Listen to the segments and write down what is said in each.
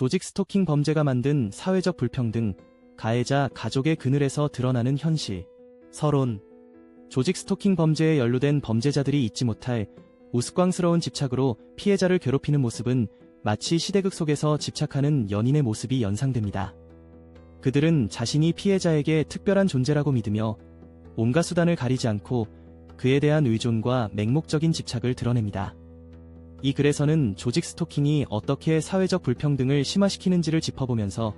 조직 스토킹 범죄가 만든 사회적 불평등, 가해자 가족의 그늘에서 드러나는 현실, 서론, 조직 스토킹 범죄에 연루된 범죄자들이 잊지 못할 우스꽝스러운 집착으로 피해자를 괴롭히는 모습은 마치 시대극 속에서 집착하는 연인의 모습이 연상됩니다. 그들은 자신이 피해자에게 특별한 존재라고 믿으며 온갖 수단을 가리지 않고 그에 대한 의존과 맹목적인 집착을 드러냅니다. 이 글에서는 조직 스토킹이 어떻게 사회적 불평등을 심화시키는지를 짚어보면서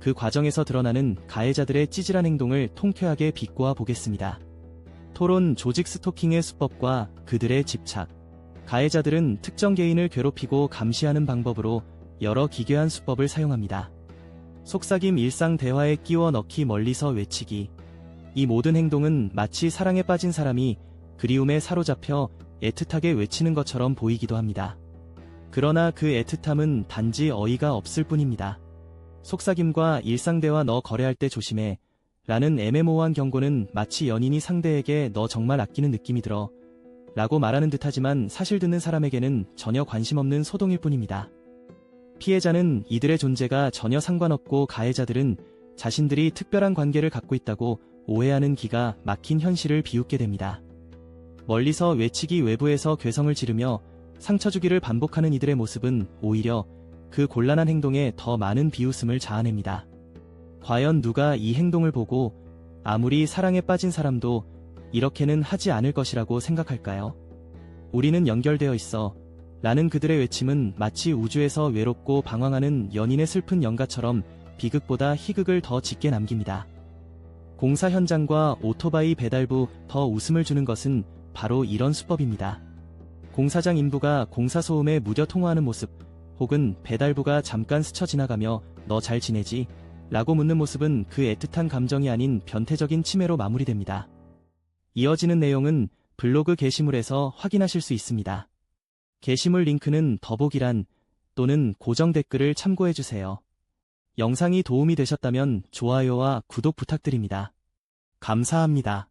그 과정에서 드러나는 가해자들의 찌질한 행동을 통쾌하게 비꼬아 보겠습니다. 토론 조직 스토킹의 수법과 그들의 집착. 가해자들은 특정 개인을 괴롭히고 감시하는 방법으로 여러 기괴한 수법을 사용합니다. 속삭임 일상 대화에 끼워 넣기 멀리서 외치기. 이 모든 행동은 마치 사랑에 빠진 사람이 그리움에 사로잡혀 애틋하게 외치는 것처럼 보이기도 합니다. 그러나 그 애틋함은 단지 어이가 없을 뿐입니다. 속삭임과 일상대화 너 거래할 때 조심해. 라는 애매모호한 경고는 마치 연인이 상대에게 너 정말 아끼는 느낌이 들어. 라고 말하는 듯 하지만 사실 듣는 사람에게는 전혀 관심 없는 소동일 뿐입니다. 피해자는 이들의 존재가 전혀 상관없고 가해자들은 자신들이 특별한 관계를 갖고 있다고 오해하는 기가 막힌 현실을 비웃게 됩니다. 멀리서 외치기 외부에서 괴성을 지르며 상처 주기를 반복하는 이들의 모습은 오히려 그 곤란한 행동에 더 많은 비웃음을 자아냅니다. 과연 누가 이 행동을 보고 아무리 사랑에 빠진 사람도 이렇게는 하지 않을 것이라고 생각할까요? 우리는 연결되어 있어. 라는 그들의 외침은 마치 우주에서 외롭고 방황하는 연인의 슬픈 연가처럼 비극보다 희극을 더 짙게 남깁니다. 공사 현장과 오토바이 배달부 더 웃음을 주는 것은 바로 이런 수법입니다. 공사장 인부가 공사 소음에 무뎌 통화하는 모습, 혹은 배달부가 잠깐 스쳐 지나가며 너 잘 지내지? 라고 묻는 모습은 그 애틋한 감정이 아닌 변태적인 침해로 마무리됩니다. 이어지는 내용은 블로그 게시물에서 확인하실 수 있습니다. 게시물 링크는 더보기란 또는 고정 댓글을 참고해주세요. 영상이 도움이 되셨다면 좋아요와 구독 부탁드립니다. 감사합니다.